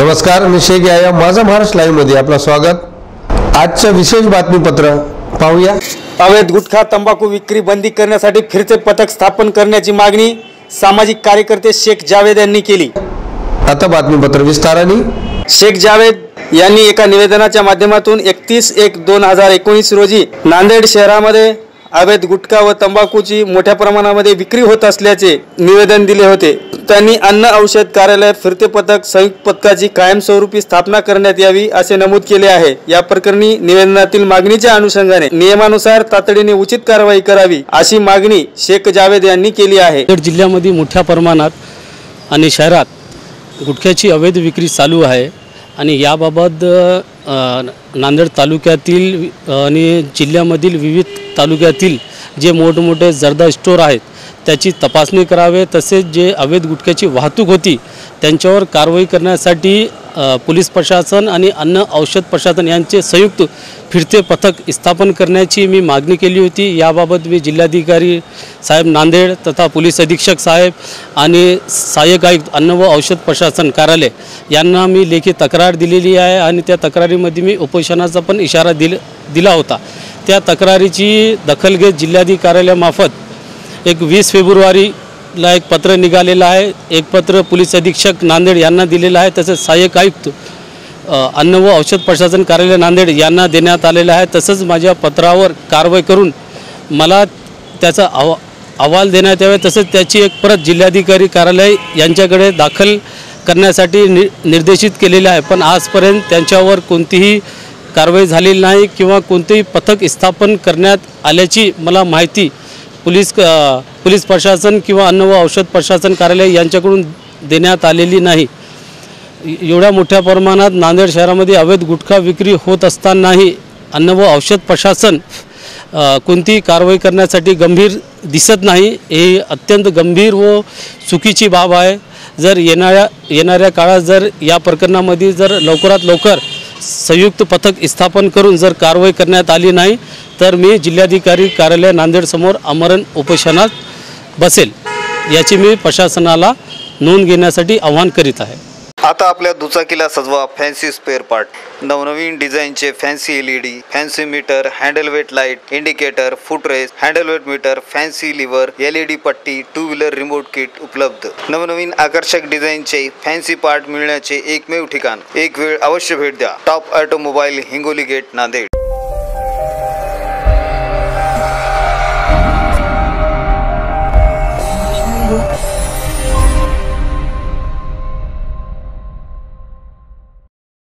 नमस्कार मी शेख या माझा महाराष्ट्र लाईव्हमध्ये आपलं स्वागत. आजचं विशेष बातमीपत्र पाहूया. अवैध गुटखा तंबाखू विक्री बंदी करण्यासाठी फिरते पथक स्थापन करण्याची मागणी सामाजिक कार्यकर्ते शेख जावेद यांनी केली. आता बातमीपत्र विस्ताराने. शेख जावेद यांनी एका निवेदनाच्या माध्यमातून एकतीस एक दोन हजार एकोणीस रोजी नांदेड शहरामध्ये अवैध गुटखा व तंबाखूची मोठ्या प्रमाणामध्ये विक्री होत असल्याचे निवेदन दिले होते. त्यांनी अन्न औषध कार्यालयात फिरते पथक संयुक्त पथकाची कायमस्वरूपी स्थापना करण्यात यावी असे नमूद केले आहे. या प्रकरणी निवेदनातील मागणीच्या अनुषंगाने नियमानुसार तातडीने उचित कारवाई करावी अशी मागणी शेख जावेद यांनी केली आहे. जिल्ह्यामध्ये मोठ्या प्रमाणात आणि शहरात गुटख्याची अवैध विक्री चालू आहे. आणि याबाबत नांदेड तालुक्यातील आणि जिल्ह्यामधील विविध तालुक्यातील जे मोठमोठे जर्दा स्टोर आहेत त्याची तपासणी करावे. तसेच जे अवैध गुटख्याची वाहतूक होती त्यांच्यावर कारवाई करण्यासाठी पोलीस प्रशासन आणि अन्न औषध प्रशासन यांचे संयुक्त फिरते पथक स्थापन करण्याची मी मागणी केली होती. याबाबत मी जिल्हाधिकारी साहेब नांदेड तथा पोलीस अधीक्षक साहेब आणि सहाय्यक आयुक्त अन्न व औषध प्रशासन कार्यालय यांना मी लेखी तक्रार दिलेली आहे आणि त्या तक्रारीमध्ये मी उपोषणाचा पण इशारा दिल दिला होता. त्या तक्रारीची दखल घेत जिल्हाधिकारी कार्यालयामार्फत एक वीस फेब्रुवारी ला एक पत्र निघालेलं आहे. एक पत्र पोलीस अधीक्षक नांदेड यांना दिलेलं आहे. तसंच सहाय्यक आयुक्त अन्न व औषध प्रशासन कार्यालय नांदेड यांना देण्यात आलेलं आहे. तसंच माझ्या पत्रावर कारवाई करून मला त्याचा अहवा अहवाल देण्यात यावे. तसंच त्याची एक परत जिल्हाधिकारी कार्यालय यांच्याकडे दाखल करण्यासाठी नि निर्देशित केलेले आहे. पण आजपर्यंत त्यांच्यावर कोणतीही कारवाई झालेली नाही किंवा कोणतेही पथक स्थापन करण्यात आल्याची मला माहिती पोलीस क- पोलीस प्रशासन किंवा अन्न व औषध प्रशासन कार्यालय यांच्याकडून देण्यात आलेली नाही. एवढ्या मोठ्या प्रमाणात नांदेड शहरामध्ये अवैध गुटखा विक्री होत असतानाही अन्न व औषध प्रशासन कोणतीही कारवाई करण्यासाठी गंभीर दिसत नाही. ही अत्यंत गंभीर व चुकीची बाब आहे. जर येणाऱ्या येणाऱ्या काळात जर या प्रकरणामध्ये जर लवकरात लवकर संयुक्त पथक स्थापन करून जर कारवाई करण्यात आली नाही तर मी जिल्हाधिकारी कार्यालय नांदेडसमोर आमरण उपोषणात बसेल याची मी प्रशासनाला नोंद घेण्यासाठी आवाहन करीत आहे. आता आपल्या दुचाकीला सजवा फॅन्सी स्पेअर पार्ट. नवनवीन डिझाईनचे fancy L E D fancy meter handle weight light indicator footrest handle weight meter fancy lever L E D पट्टी टू व्हीलर रिमोट किट उपलब्ध. नवनवीन आकर्षक डिझाईनचे फॅन्सी पार्ट मिळण्याचे एकमेव ठिकाण. एक वेळ अवश्य भेट द्या. Top automobile Hingoli gate Nanded.